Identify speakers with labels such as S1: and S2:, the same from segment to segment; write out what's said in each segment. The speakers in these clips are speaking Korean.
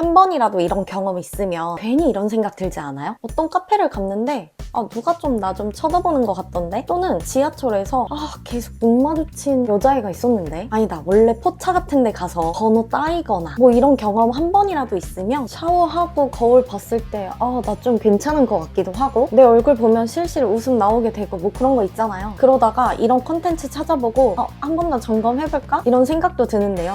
S1: 한 번이라도 이런 경험 있으면 괜히 이런 생각 들지 않아요? 어떤 카페를 갔는데 아 누가 좀나좀 쳐다보는 것 같던데 또는 지하철에서 아 계속 눈 마주친 여자애가 있었는데 아니다 원래 포차 같은 데 가서 번호 따이거나 뭐 이런 경험 한 번이라도 있으면 샤워하고 거울 봤을 때 아 나 좀 괜찮은 것 같기도 하고 내 얼굴 보면 실실 웃음 나오게 되고 뭐 그런 거 있잖아요 그러다가 이런 컨텐츠 찾아보고 어, 한 번 더 점검해볼까? 이런 생각도 드는데요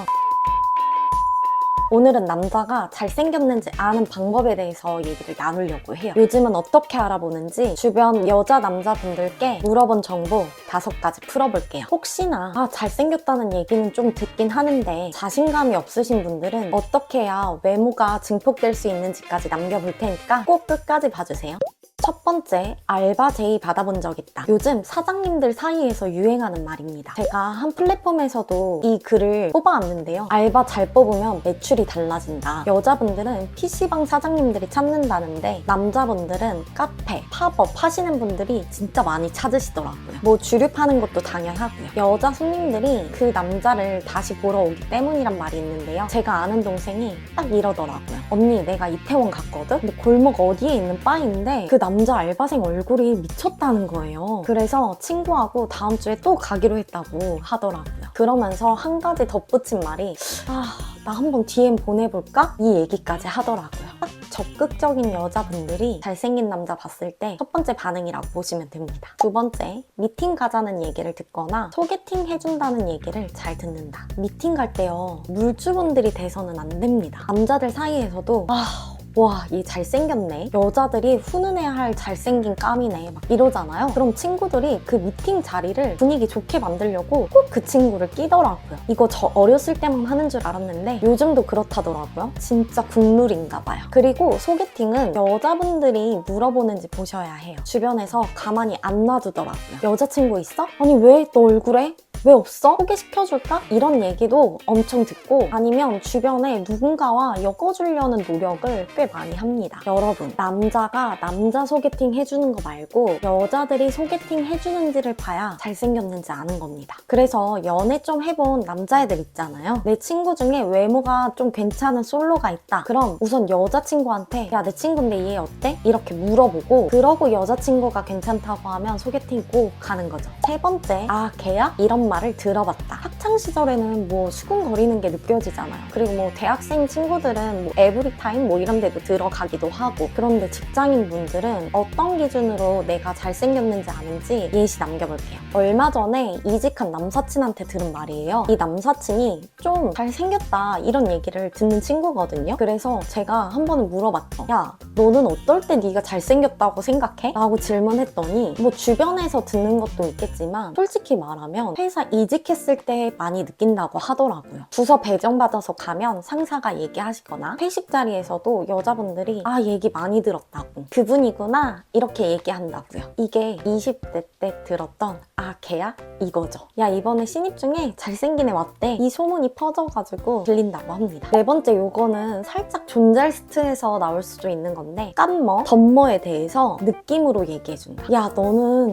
S1: 오늘은 남자가 잘생겼는지 아는 방법에 대해서 얘기를 나누려고 해요. 요즘은 어떻게 알아보는지 주변 여자 남자분들께 물어본 정보 다섯 가지 풀어볼게요. 혹시나 아, 잘생겼다는 얘기는 좀 듣긴 하는데 자신감이 없으신 분들은 어떻게 해야 외모가 증폭될 수 있는지까지 남겨볼 테니까 꼭 끝까지 봐주세요. 첫 번째, 알바 제의 받아본 적 있다. 요즘 사장님들 사이에서 유행하는 말입니다. 제가 한 플랫폼에서도 이 글을 뽑아왔는데요. 알바 잘 뽑으면 매출이 달라진다. 여자분들은 PC방 사장님들이 찾는다는데 남자분들은 카페, 팝업 하시는 분들이 진짜 많이 찾으시더라고요. 뭐 주류 파는 것도 당연하고요. 여자 손님들이 그 남자를 다시 보러 오기 때문이란 말이 있는데요. 제가 아는 동생이 딱 이러더라고요. 언니 내가 이태원 갔거든? 근데 골목 어디에 있는 바인데 그 남자 알바생 얼굴이 미쳤다는 거예요. 그래서 친구하고 다음 주에 또 가기로 했다고 하더라고요. 그러면서 한 가지 덧붙인 말이 아, 나 한번 DM 보내볼까? 이 얘기까지 하더라고요. 딱 적극적인 여자분들이 잘생긴 남자 봤을 때 첫 번째 반응이라고 보시면 됩니다. 두 번째, 미팅 가자는 얘기를 듣거나 소개팅 해준다는 얘기를 잘 듣는다. 미팅 갈 때요, 물주분들이 돼서는 안 됩니다. 남자들 사이에서도 아, 와, 얘 잘생겼네. 여자들이 훈훈해야 할 잘생긴 까미네. 막 이러잖아요. 그럼 친구들이 그 미팅 자리를 분위기 좋게 만들려고 꼭 그 친구를 끼더라고요. 이거 저 어렸을 때만 하는 줄 알았는데 요즘도 그렇다더라고요. 진짜 국룰인가 봐요. 그리고 소개팅은 여자분들이 물어보는지 보셔야 해요. 주변에서 가만히 안 놔두더라고요. 여자친구 있어? 아니 왜 너 얼굴에? 왜 없어? 소개시켜줄까? 이런 얘기도 엄청 듣고 아니면 주변에 누군가와 엮어주려는 노력을 꽤 많이 합니다. 여러분, 남자가 남자 소개팅 해주는 거 말고 여자들이 소개팅 해주는지를 봐야 잘생겼는지 아는 겁니다. 그래서 연애 좀 해본 남자애들 있잖아요. 내 친구 중에 외모가 좀 괜찮은 솔로가 있다. 그럼 우선 여자친구한테 야, 내 친구인데 얘 어때? 이렇게 물어보고 그러고 여자친구가 괜찮다고 하면 소개팅 꼭 가는 거죠. 세 번째, 아, 걔야? 이런 말을 들어봤다. 학창 시절에는 뭐 수군거리는 게 느껴지잖아요. 그리고 뭐 대학생 친구들은 뭐 에브리타임 뭐 이런 데도 들어가기도 하고 그런데 직장인 분들은 어떤 기준으로 내가 잘생겼는지 아는지 예시 남겨볼게요. 얼마 전에 이직한 남사친한테 들은 말이에요. 이 남사친이 좀 잘생겼다 이런 얘기를 듣는 친구거든요. 그래서 제가 한 번은 물어봤죠. 야, 너는 어떨 때 네가 잘생겼다고 생각해? 라고 질문했더니 뭐 주변에서 듣는 것도 있겠지만 솔직히 말하면 회사 이직했을 때 많이 느낀다고 하더라고요. 부서 배정받아서 가면 상사가 얘기하시거나 회식 자리에서도 여자분들이 아 얘기 많이 들었다고 그분이구나 이렇게 얘기한다고요. 이게 20대 때 들었던 아 걔야? 이거죠. 야 이번에 신입 중에 잘생긴 애 왔대. 이 소문이 퍼져가지고 들린다고 합니다. 네 번째 요거는 살짝 존잘스트에서 나올 수도 있는 건데 깜머, 덤머에 대해서 느낌으로 얘기해준다. 야 너는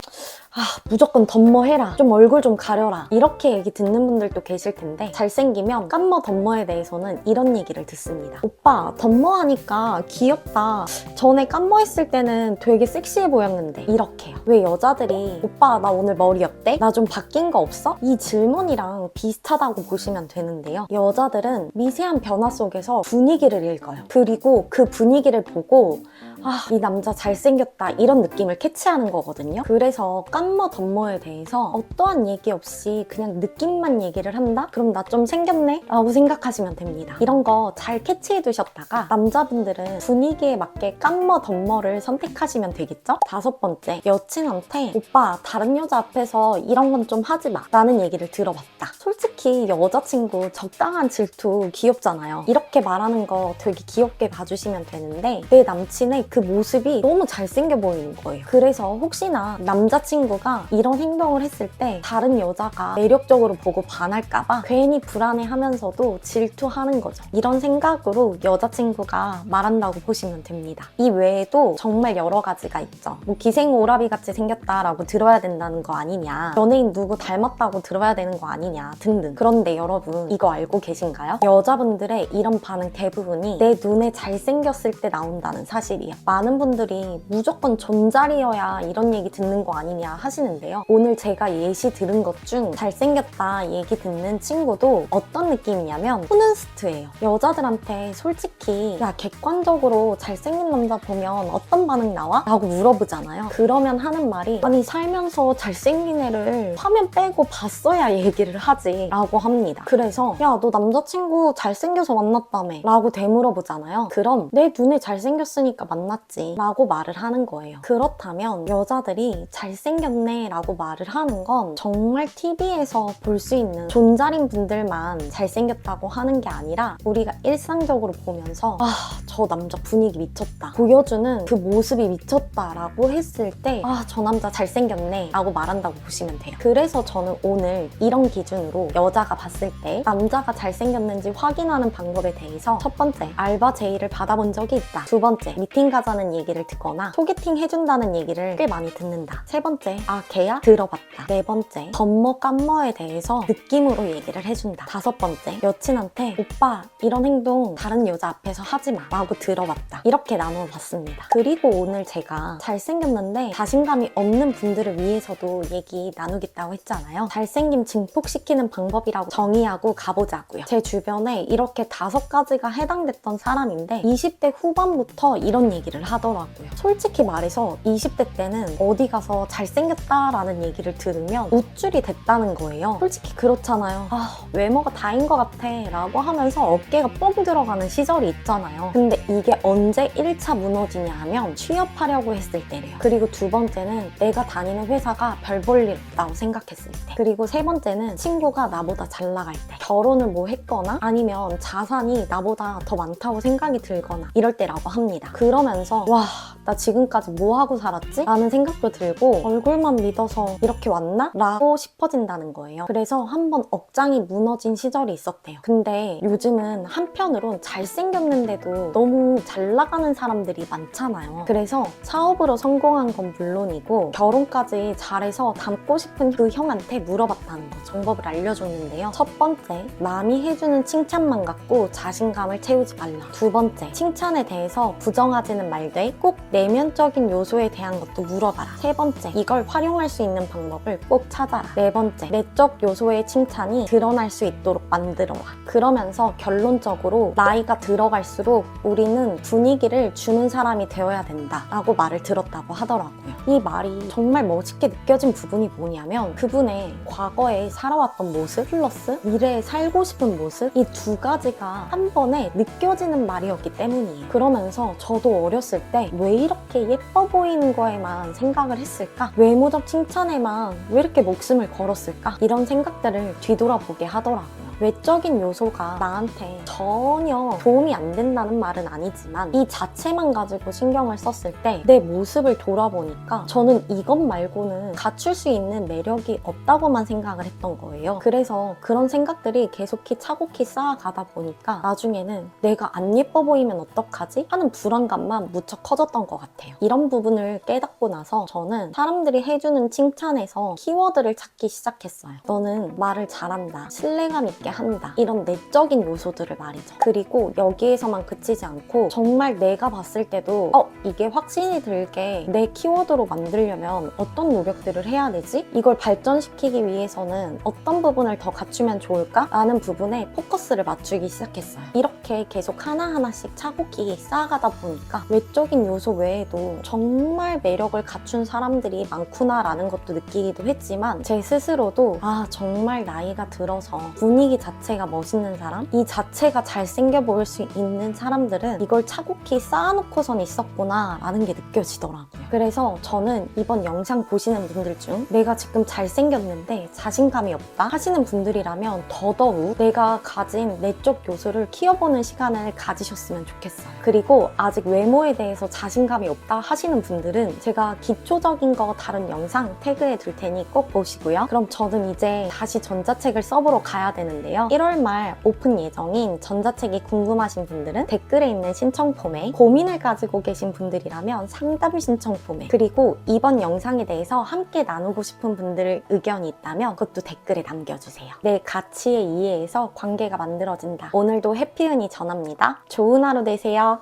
S1: 아, 무조건 덤머해라. 좀 얼굴 좀 가려라. 이렇게 얘기 듣는 분들도 계실 텐데 잘생기면 깜머 덤머에 대해서는 이런 얘기를 듣습니다. 오빠 덤머하니까 귀엽다. 전에 깜머 했을 때는 되게 섹시해 보였는데 이렇게요. 왜 여자들이 오빠 나 오늘 머리 어때? 나 좀 바뀐 거 없어? 이 질문이랑 비슷하다고 보시면 되는데요. 여자들은 미세한 변화 속에서 분위기를 읽어요. 그리고 그 분위기를 보고 아, 이 남자 잘생겼다 이런 느낌을 캐치하는 거거든요. 그래서 깜머 덤머에 대해서 어떠한 얘기 없이 그냥 느낌만 얘기를 한다? 그럼 나 좀 생겼네? 라고 생각하시면 됩니다. 이런 거 잘 캐치해 두셨다가 남자분들은 분위기에 맞게 깜머 덤머를 선택하시면 되겠죠? 다섯 번째, 여친한테 오빠 다른 여자 앞에서 이런 건 좀 하지 마 라는 얘기를 들어봤다. 솔직히 여자친구 적당한 질투 귀엽잖아요. 이렇게 말하는 거 되게 귀엽게 봐주시면 되는데 내 남친의 그 모습이 너무 잘생겨 보이는 거예요. 그래서 혹시나 남자친구가 이런 행동을 했을 때 다른 여자가 매력적으로 보고 반할까봐 괜히 불안해하면서도 질투하는 거죠. 이런 생각으로 여자친구가 말한다고 보시면 됩니다. 이 외에도 정말 여러 가지가 있죠. 뭐 기생 오라비 같이 생겼다라고 들어야 된다는 거 아니냐. 연예인 누구 닮았다고 들어야 되는 거 아니냐 등등. 그런데 여러분 이거 알고 계신가요? 여자분들의 이런 반응 대부분이 내 눈에 잘생겼을 때 나온다는 사실이에요. 많은 분들이 무조건 존잘이어야 이런 얘기 듣는 거 아니냐 하시는데요. 오늘 제가 예시 들은 것 중 잘생겼다 얘기 듣는 친구도 어떤 느낌이냐면 후는스트예요. 여자들한테 솔직히 야 객관적으로 잘생긴 남자 보면 어떤 반응 나와? 라고 물어보잖아요. 그러면 하는 말이 아니 살면서 잘생긴 애를 화면 빼고 봤어야 얘기를 하지 라고 합니다. 그래서 야 너 남자친구 잘생겨서 만났다며 라고 되물어보잖아요. 그럼 내 눈에 잘생겼으니까 만 났지? 라고 말을 하는 거예요. 그렇다면 여자들이 잘생겼네 라고 말을 하는 건 정말 TV에서 볼 수 있는 존잘인 분들만 잘생겼다고 하는 게 아니라 우리가 일상적으로 보면서 아 저 남자 분위기 미쳤다. 보여주는 그 모습이 미쳤다라고 했을 때 아 저 남자 잘생겼네. 라고 말한다고 보시면 돼요. 그래서 저는 오늘 이런 기준으로 여자가 봤을 때 남자가 잘생겼는지 확인하는 방법에 대해서 첫 번째 알바 제의를 받아본 적이 있다. 두 번째 미팅 가 자는 얘기를 듣거나 소개팅 해준다는 얘기를 꽤 많이 듣는다. 세 번째 아 걔야? 들어봤다. 네 번째 덤머 깜머에 대해서 느낌으로 얘기를 해준다. 다섯 번째 여친한테 오빠 이런 행동 다른 여자 앞에서 하지 마 라고 들어봤다. 이렇게 나누어 봤습니다. 그리고 오늘 제가 잘생겼는데 자신감이 없는 분들을 위해서도 얘기 나누겠다고 했잖아요. 잘생김 증폭시키는 방법이라고 정의하고 가보자고요. 제 주변에 이렇게 다섯 가지가 해당됐던 사람인데 20대 후반부터 이런 얘기를 하더라고요. 솔직히 말해서 20대 때는 어디 가서 잘생겼다라는 얘기를 들으면 우쭐이 됐다는 거예요. 솔직히 그렇잖아요. 아 외모가 다인 것 같아 라고 하면서 어깨가 뻥 들어가는 시절이 있잖아요. 근데 이게 언제 1차 무너지냐 하면 취업하려고 했을 때래요. 그리고 두 번째는 내가 다니는 회사가 별 볼 일 없다고 생각했을 때. 그리고 세 번째는 친구가 나보다 잘 나갈 때. 결혼을 뭐 했거나 아니면 자산이 나보다 더 많다고 생각이 들거나 이럴 때라고 합니다. 그러면 서 와 나 지금까지 뭐 하고 살았지? 라는 생각도 들고 얼굴만 믿어서 이렇게 왔나? 라고 싶어진다는 거예요. 그래서 한 번 억장이 무너진 시절이 있었대요. 근데 요즘은 한편으론 잘생겼는데도 너무 잘 나가는 사람들이 많잖아요. 그래서 사업으로 성공한 건 물론이고 결혼까지 잘해서 닮고 싶은 그 형한테 물어봤다는 거 정법을 알려줬는데요. 첫 번째, 남이 해주는 칭찬만 갖고 자신감을 채우지 말라. 두 번째, 칭찬에 대해서 부정하지는 말되 꼭 내면적인 요소에 대한 것도 물어봐라. 세 번째, 이걸 활용할 수 있는 방법을 꼭 찾아라. 네 번째, 내적 요소의 칭찬이 드러날 수 있도록 만들어와. 그러면서 결론적으로 나이가 들어갈수록 우리는 분위기를 주는 사람이 되어야 된다. 라고 말을 들었다고 하더라고요. 이 말이 정말 멋있게 느껴진 부분이 뭐냐면 그분의 과거에 살아왔던 모습 플러스 미래에 살고 싶은 모습 이 두 가지가 한 번에 느껴지는 말이었기 때문이에요. 그러면서 저도 어 렸을 때 왜 이렇게 예뻐 보이는 거에만 생각을 했을까? 외모적 칭찬에만 왜 이렇게 목숨을 걸었을까? 이런 생각들을 뒤돌아보게 하더라고요. 외적인 요소가 나한테 전혀 도움이 안 된다는 말은 아니지만 이 자체만 가지고 신경을 썼을 때 내 모습을 돌아보니까 저는 이것 말고는 갖출 수 있는 매력이 없다고만 생각을 했던 거예요. 그래서 그런 생각들이 계속히 차곡히 쌓아가다 보니까 나중에는 내가 안 예뻐 보이면 어떡하지? 하는 불안감만 무척 커졌던 것 같아요. 이런 부분을 깨닫고 나서 저는 사람들이 해주는 칭찬에서 키워드를 찾기 시작했어요. 너는 말을 잘한다. 신뢰감 있게 한다. 이런 내적인 요소들을 말이죠. 그리고 여기에서만 그치지 않고 정말 내가 봤을 때도 어, 이게 확신이 들게 내 키워드로 만들려면 어떤 노력들을 해야 되지? 이걸 발전시키기 위해서는 어떤 부분을 더 갖추면 좋을까? 라는 부분에 포커스를 맞추기 시작했어요. 이렇게 계속 하나하나씩 차곡히 쌓아가다 보니까 외적인 요소 외에도 정말 매력을 갖춘 사람들이 많구나라는 것도 느끼기도 했지만 제 스스로도 아 정말 나이가 들어서 분위기 자기 자체가 멋있는 사람, 이 자체가 잘생겨 보일 수 있는 사람들은 이걸 차곡히 쌓아놓고선 있었구나 라는 게 느껴지더라고요. 그래서 저는 이번 영상 보시는 분들 중 내가 지금 잘생겼는데 자신감이 없다 하시는 분들이라면 더더욱 내가 가진 내적 요소를 키워보는 시간을 가지셨으면 좋겠어요. 그리고 아직 외모에 대해서 자신감이 없다 하시는 분들은 제가 기초적인 거 다른 영상 태그해 둘 테니 꼭 보시고요. 그럼 저는 이제 다시 전자책을 써보러 가야 되 는데요. 1월 말 오픈 예정인 전자책이 궁금하신 분들은 댓글에 있는 신청 폼에 고민을 가지고 계신 분들이라면 상담 신청 폼에 그리고 이번 영상에 대해서 함께 나누고 싶은 분들 의견이 있다면 그것도 댓글에 남겨주세요. 내 가치에 이해해서 관계가 만들어진다. 오늘도 해피은이 전합니다. 좋은 하루 되세요.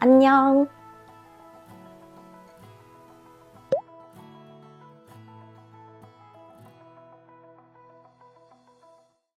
S1: 안녕.